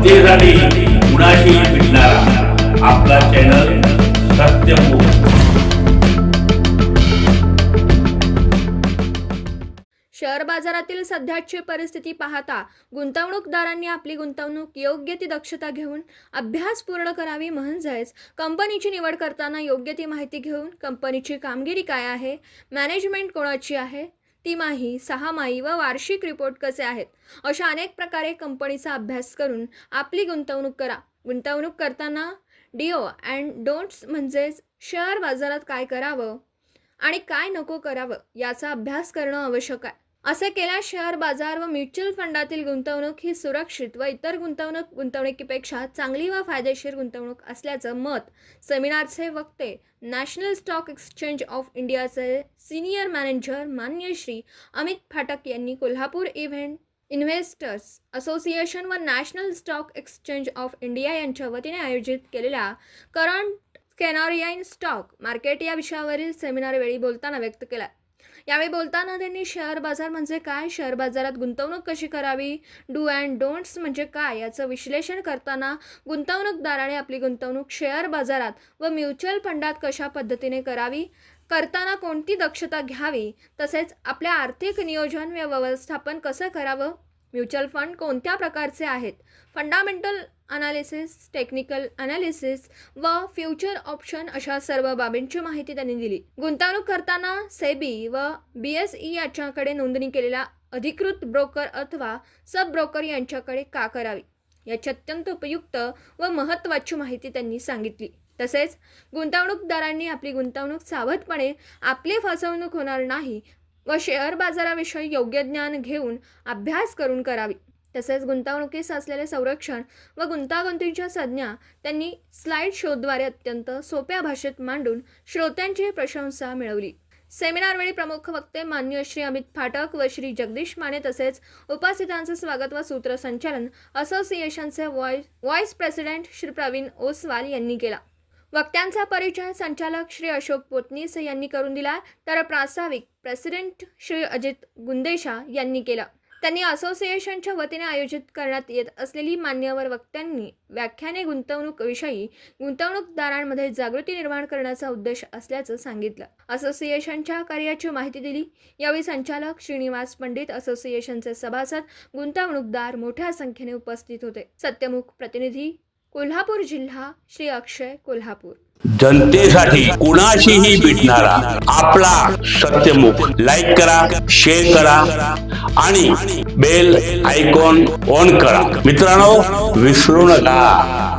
जनतेसाठी कुणाशी भेटणारा आपला चॅनल सत्यमुख शेअर बाजारातील सध्याची परिस्थिती पाहता गुंतवणूकदारांनी आपली गुंतवणूक योग्य ती दक्षता घेऊन अभ्यास पूर्ण करावी म्हणजेच कंपनीची निवड करताना योग्य ती माहिती घेऊन कंपनीची कामगिरी काय आहे? मॅनेजमेंट कोणाची आहे? तिमाही सहामाही व वार्षिक रिपोर्ट कसे आहेत? अशा अनेक प्रकारे कंपनीचा अभ्यास करून आपली गुंतवणूक करा. गुंतवणूक करताना डिओ अँड डोंट्स म्हणजेच शेअर बाजारात काय करावं आणि काय नको करावं याचा अभ्यास करणं आवश्यक आहे. असे केल्यास शेअर बाजार व म्युच्युअल फंडातील गुंतवणूक ही सुरक्षित व इतर गुंतवणूक गुंतवणुकीपेक्षा चांगली व फायदेशीर गुंतवणूक असल्याचं मत सेमिनारचे वक्ते नॅशनल स्टॉक एक्सचेंज ऑफ इंडियाचे सिनियर मॅनेजर मान्य श्री अमित फाटक यांनी कोल्हापूर इव्हेंट इन्व्हेस्टर्स असोसिएशन व national stock exchange of India यांच्या वतीने आयोजित केलेल्या करंट कॅनॉरियाइन स्टॉक मार्केट या विषयावरील सेमिनारवेळी बोलताना व्यक्त केला. यावेळी बोलताना त्यांनी शेअर बाजार म्हणजे काय? शेअर बाजारात गुंतवणूक कशी करावी? डू अँड डोंट्स म्हणजे काय? याचं विश्लेषण करताना गुंतवणूकदाराने आपली गुंतवणूक शेअर बाजारात व म्युच्युअल फंडात कशा पद्धतीने करावी? करताना कोणती दक्षता घ्यावी? तसेच आपल्या आर्थिक नियोजन व व्यवस्थापन कसं करावं? म्युच्युअल फंड कोणत्या प्रकारचे आहेत? फंडामेंटल अनालिसिस टेक्निकल अनालिसिस व फ्युचर ऑप्शन अशा सर्व बाबींची माहिती त्यांनी दिली. गुंतवणूक करताना सेबी व बी एस ई याच्याकडे नोंदणी केलेल्या अधिकृत ब्रोकर अथवा सब ब्रोकर यांच्याकडे का करावी? याची अत्यंत उपयुक्त व महत्त्वाची माहिती त्यांनी सांगितली. तसेच गुंतवणूकदारांनी आपली गुंतवणूक सावधपणे आपली फसवणूक होणार नाही व शेअर बाजाराविषयी योग्य ज्ञान घेऊन अभ्यास करून करावी. तसेच गुंतवणुकीस असलेले संरक्षण व गुंतागुंतीच्या संज्ञा त्यांनी स्लाइड शोद्वारे अत्यंत सोप्या भाषेत मांडून श्रोत्यांची प्रशंसा मिळवली. सेमिनारवेळी प्रमुख वक्ते मान्य श्री अमित फाटक व श्री जगदीश माने तसेच उपस्थितांचे स्वागत व सूत्रसंचालन असोसिएशनचे vice vice president Shri Pravin Oswal यांनी केला. वक्त्यांचा परिचय संचालक श्री अशोक पोतनीस यांनी करून दिला. तर प्रास्ताविक प्रेसिडेंट श्री अजित गुंदेशा यांनी केला. त्यांनी असोसिएशनच्या वतीने आयोजित करण्यात येत असलेली मान्यवर वक्त्यांनी व्याख्याने गुंतवणूकविषयी गुंतवणूकदारांमध्ये जागृती निर्माण करण्याचा उद्देश असल्याचं सांगितलं. असोसिएशनच्या कार्याची माहिती दिली. यावेळी संचालक श्रीनिवास पंडित असोसिएशनचे सभासद गुंतवणूकदार मोठ्या संख्येने उपस्थित होते. सत्यमुख प्रतिनिधी कोल्हापूर जिल्हा श्री अक्षय कोल्हापूर. जनतेसाठी कुणाशीही भेटणारा आपला सत्यमुख लाईक करा शेअर करा आणि बेल आयकॉन ऑन करा. मित्रांनो विसरू नका.